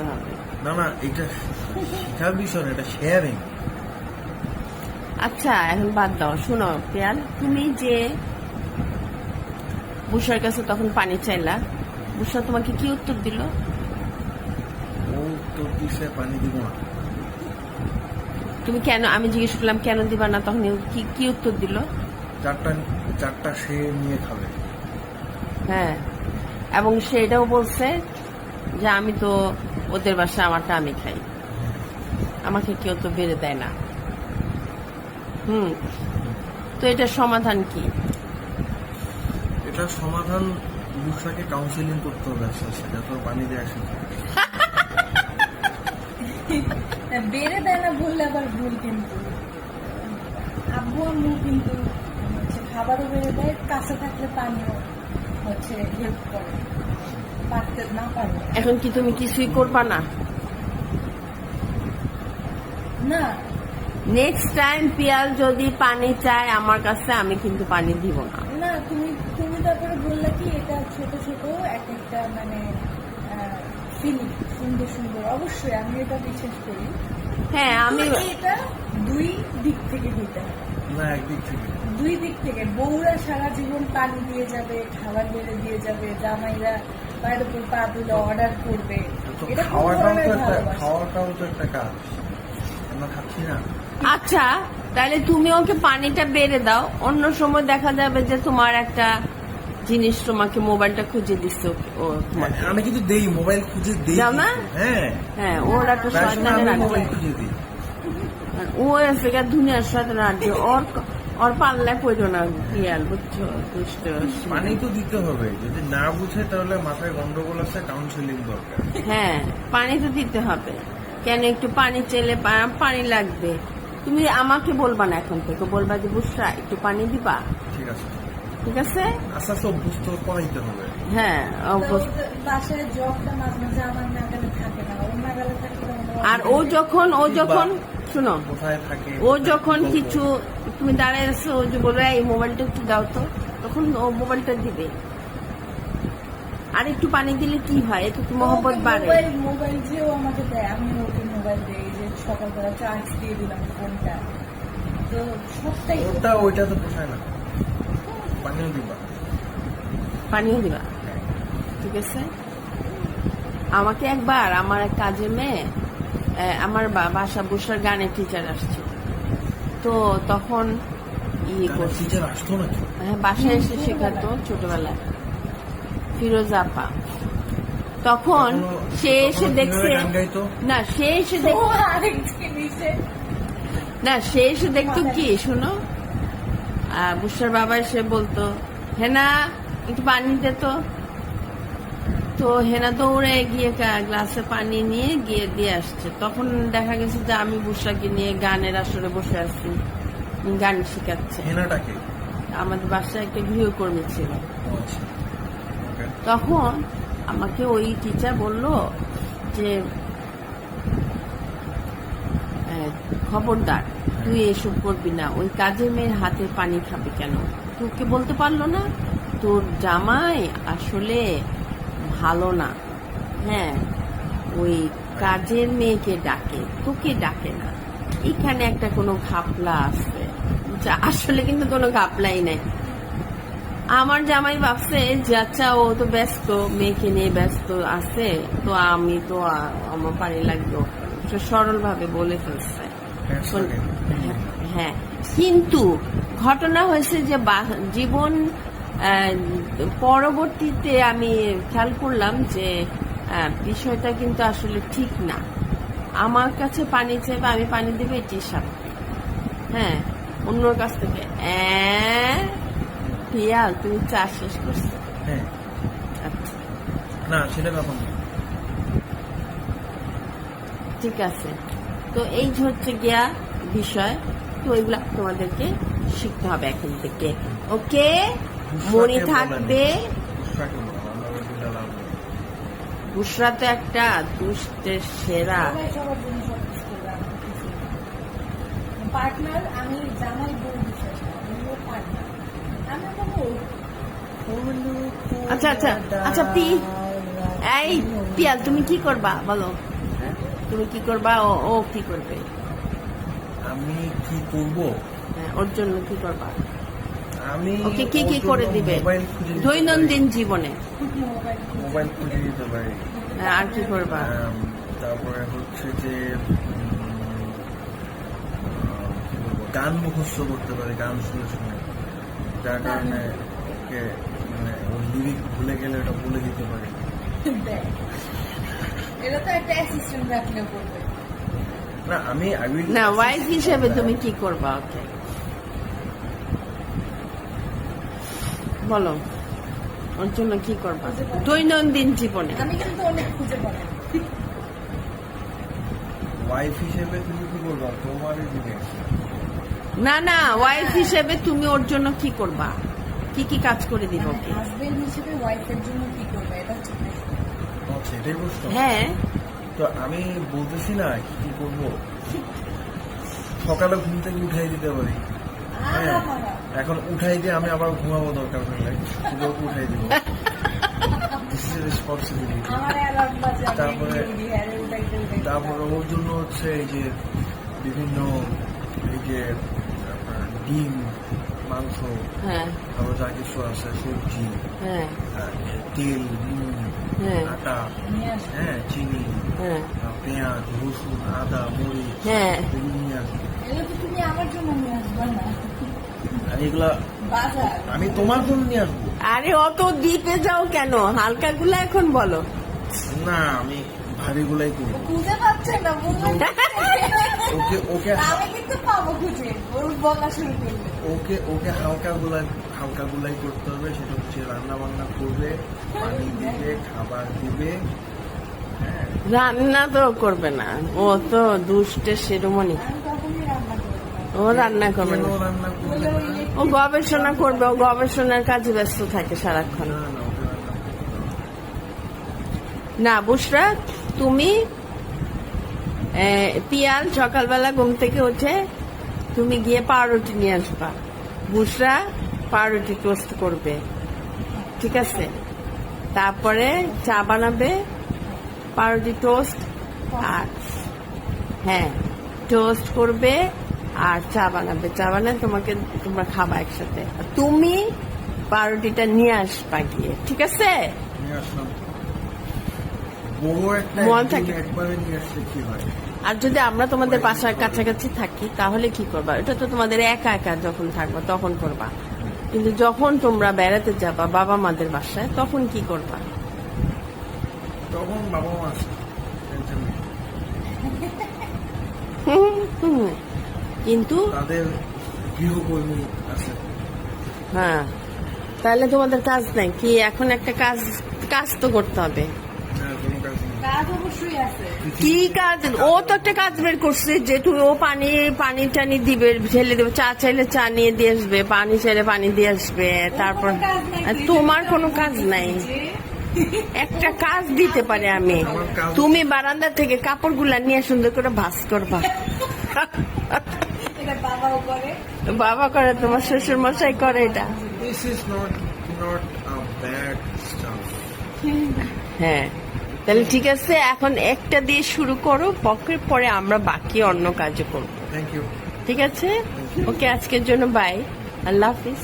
করতে হবে। না না এটা শেখার বিষয় এটা শেয়ারিং আচ্ছা এখন বাদ দাও শোনো পেয়াল তুমি যে বুসার কাছে তখন পানি চাইলা বুসা তোমাকে কি উত্তর দিল? ও তো দিছে পানি দিব না। তুমি কেন আমি জিজ্ঞেস করলাম কেন দিবা না তখন কি কি উত্তর দিল? চারটা চারটা সে নিয়ে খাবে। হ্যাঁ এবং সে এটাও বলছে যে আমি তো ওদের বাসায় আমারটা আমি খাই। আমাকে কেউ তো বেড়ে দেয় না। হুম। তো এটার সমাধান কি? এটা সমাধান বুসাকে কাউন্সিলিং করতে হবে আস্তে আস্তে যত পানি দিয়ে আসে। বেড়ে দেয় না বললে আবার ভুল কিন্তু। আব্বু আম্মু কিন্তু খাবারও বেড়ে দেয় কাছে থাকলে পানিও হচ্ছে হেল্প করে। এখন কি তুমি কিছুই করবা না? না। নেক্সট টাইম পিয়াল যদি পানি চায় আমার কাছে আমি কিন্তু পানি দিব না। না তুমি তুমি তারপরে বললে কি এটা ছোট ছোট এক একটা মানে সুন্দর সুন্দর। অবশ্যই আমি এটা বিশ্বাস করি। হ্যাঁ আমি এটা দুই দিক থেকে দিতে না একদিক থেকে। দুই দিক থেকে। বউরা সারা জীবন পানি দিয়ে যাবে খাবার বেড়ে দিয়ে যাবে জামাইরা বাইরে পা তুলে অর্ডার করবে। তো খাওয়াটাও তো একটা খাওয়াটাও তো একটা কাজ। আমরা খাচ্ছি না। আচ্ছা তাহলে তুমি ওকে পানিটা বেড়ে দাও। অন্য সময় দেখা যাবে যে তোমার একটা জিনিস তোমাকে মোবাইলটা খুঁজে দিচ্ছে ও- ও আমি কিন্তু দেই মোবাইল খুঁজে দেই। না? হ্যাঁ। হ্যাঁ ওর একটা প্রায় শয়তানের মোবাইল খুঁজে দিই। ও এসে গা দুনিয়ার সাথে রাজ্য। ওর ওর পাল্লায় পড়ো না পিয়াল বুঝছ দুষ্ট। পানি তো দিতে হবে। যদি না বুঝে তাহলে মাথায় গন্ডগোল আছে কাউন্সিলিং দরকার। হ্যাঁ পানি তো দিতে হবে। কেন একটু পানি চেলে পানি লাগবে। তুমি আমাকে বলবা না এখন থেকে বলবা যে বুসরা একটু পানি দিবা? ঠিক আছে। ঠিক আছে? আস্তে আস্তে অভ্যস্ত করাইতে হবে। হ্যাঁ তো বাসায় জবটা মাঝে মাঝে আমার নাগালে থাকে না ওর নাগালে থাকলে আর ও যখন ও যখন শুনো কোথায় থাকে ও যখন কিছু তুমি দাঁড়ায় আছো ও যে বলবে এই মোবাইলটা একটু দাও তো। তখন ও মোবাইলটা দিবে। আর একটু পানি দিলে কি হয়? এতে তো মহব্বত বাড়ে। মোবাইল মোবাইল যেও আমাকে দেয়। আমি ওকে মোবাইল দেই যে সকালবেলা চার্জ দিয়ে দিলাম ফোনটা তো সবটাই ওটা ওইটা তো পোষায় না। পানিও দিবা। পানিও দিবা। ঠিক আছে? আমাকে একবার আমার এক কাজের মেয়ে আমার বাসা বসার গানের টিচার আসছে তো তখন ই করছে। টিচার আসতো নাকি? হ্যাঁ বাসায় এসে শেখাতো ছোটবেলায়। ফিরোজ আপা। তখন সে এসে দেখছে? না সে এসে না সে এসে দেখতো কি শোনো। বুসার বাবা এসে বলতো হেনা একটু পানি দে তো। তো হেনা দৌড়ে গিয়ে গ্লাসে পানি নিয়ে গিয়ে দিয়ে আসছে। তখন দেখা গেছে যে আমি বুসাকে নিয়ে গানের আসরে বসে আছি গান শিখাচ্ছে। হেনাটাকে আমাদের বাসায় একটা গৃহকর্মী ছিল। আচ্ছা। তখন আমাকে ওই টিচার বলল যে খবরদার তুই এসব করবি না ওই কাজে মেয়ের হাতে পানি খাবে কেন? তোকে বলতে পারল না। তোর জামাই আসলে ভালো না। হ্যাঁ ওই কাজের মেয়েকে ডাকে তোকে ডাকে না। এখানে একটা কোনো ঘাপলা আছে। যা আসলে কিন্তু কোনো ঘাপলাই নাই। আমার জামাই ভাবছে যে আচ্ছা ও তো ব্যস্ত মেয়েকে নিয়ে ব্যস্ত আছে তো আমি তো আমার পানি লাগবে। সে সরল ভাবে বলে ফেলছে হ্যাঁ, হ্যাঁ। কিন্তু ঘটনা হয়েছে যে জীবন পরবর্তীতে আমি খেয়াল করলাম যে বিষয়টা কিন্তু আসলে ঠিক না। আমার কাছে পানি চাইবে আমি পানি দেবে এটি স্বাভাবিক হ্যাঁ অন্যর কাছ থেকে পিয়াল তুমি চা শেষ করছ। হ্যাঁ। আচ্ছা। না সেটা ব্যাপার ঠিক আছে। তো এই হচ্ছে গিয়া বিষয় তো এগুলা তোমাদেরকে শিখতে হবে এখন থেকে। ওকে? মনে থাকবে। বুসরা তো একটা দুষ্টের সেরা। পার্টনার আমি জামাই বউ। আচ্ছা আচ্ছা আচ্ছা পি এই পিয়াল তুমি কি করবা? বলো। হ্যাঁ? তুমি কি করবা? ও ও কি করবে? আমি কি করব? হ্যাঁ, ওর জন্য কি করবা? ওকে কি কি করে দিবে? মোবাইল দৈনন্দিন জীবনে। মোবাইল। খুঁজে দিতে পারি। হ্যাঁ, আর কি করবা? তারপরে হচ্ছে যে গান মুখস্থ করতে পারে গান শুনে শুনে। যার কারণে ওকে মানে ওই লিরিক ভুলে গেলে ওটা বলে দিতে পারি। এটা তো একটা অ্যাসিস্ট্যান্ট রাখলে না আমি না ওয়াইফ হিসেবে তুমি কি করবা? ওকে। বলো ওর জন্য কি করবা? দৈনন্দিন জীবনে। আমি কিন্তু অনেক খুঁজে পাবো ওয়াইফ হিসেবে তুমি কি করবা? তোমার না না ওয়াইফ হিসেবে তুমি ওর জন্য কি করবা? কি কি কাজ করে দিব? ওকে হাজবেন্ড হিসেবে ওয়াইফের জন্য কি করবে? এটা হচ্ছে আচ্ছা এটাই প্রশ্ন। হ্যাঁ। তো আমি বলতেছি না কি কি করব? সকালে ঘুম থেকে উঠাই দিতে পারি। হ্যাঁ। এখন উঠাই দিয়ে আমি আবার ঘুমাবো দরকার হলে উঠাই দিব। তারপরে- উঠাইতে তারপরে ওর জন্য হচ্ছে এই যে বিভিন্ন এই যে ডিম মাংস হ্যাঁ। আরও যা কিছু আছে সবজি হ্যাঁ। তেল নুন হ্যাঁ। আটা হ্যাঁ চিনি হ্যাঁ। পেঁয়াজ রসুন আদা মরিচ হ্যাঁ। এগুলো নিয়ে আসব তুমি আমার জন্য নিয়ে আসবে না। এগুলা আমি তোমার জন্য নিয়ে আসব। আরে অত দ্বীপে যাও কেন? হালকা গুলা এখন বলো। না আমি ভারী গুলাই করব খুঁজে পাচ্ছে না ওকে ওকে আমি কিন্তু পাবো খুঁজে। ওর বলা শুরু করলে ওকে ওকে হালকা গুলাই হালকা গুলাই করতে হবে সেটা হচ্ছে রান্না বান্না করবে পানি দিবে খাবার দিবে হ্যাঁ। রান্না তো করবে না। ও তো দুষ্টে শিরোমণি আমি কখনই রান্না করব না ও রান্না করবে। না? ও গবেষণা করবে ও গবেষণার কাজে ব্যস্ত থাকে সারাক্ষণ। না বুসরা তুমি পিয়াল সকালবেলা ঘুম থেকে উঠে তুমি গিয়ে পাউরুটি নিয়ে আসবা। বুসরা পাউরুটি টোস্ট করবে। ঠিক আছে? তারপরে চা বানাবে পাউরুটি টোস্ট আর হ্যাঁ টোস্ট করবে আর চা বানাবে। চা বানায় তোমাকে তোমরা খাবা একসাথে। আর তুমি পাউরুটিটা নিয়ে আসবা গিয়ে ঠিক আছে? আর যদি আমরা তোমাদের বাসার কাছাকাছি থাকি তাহলে কি করবা? এটা তো তোমাদের একা একা যখন থাকবা তখন করবা। কিন্তু যখন তোমরা বেড়াতে যাবা বাবা মাদের বাসায় তখন কি করবা? তখন বাবা মা হুম, হুম। কিন্তু তাদের গৃহকর্মী আছে। হ্যাঁ। তাহলে তোমাদের কাজ নাই কি এখন একটা কাজ কাজ তো করতে হবে। হ্যাঁ কোনো কাজ নেই। কাজ অবশ্যই আছে। কি কাজ? ও তো একটা কাজ বের করছে যে তুই ও পানি পানি টানি দিবে ঢেলে দেবে চা চাইলে চা নিয়ে দিয়ে আসবে পানি চাইলে পানি দিয়ে আসবে তারপর তোমার কোনো কাজ নাই। একটা কাজ দিতে পারে আমি। তুমি বারান্দা থেকে কাপড়গুলা নিয়ে সুন্দর করে ভাস করবা। বাবা করে তোমার শ্বশুর মশাই করে এটা। This is not not a bad stuff হ্যাঁ। তাহলে ঠিক আছে এখন একটা দিয়ে শুরু করো পকের পরে আমরা বাকি অন্য কাজ করব। থ্যাংক ইউ ঠিক আছে? ওকে আজকের জন্য বাই আল্লাহ হাফিজ।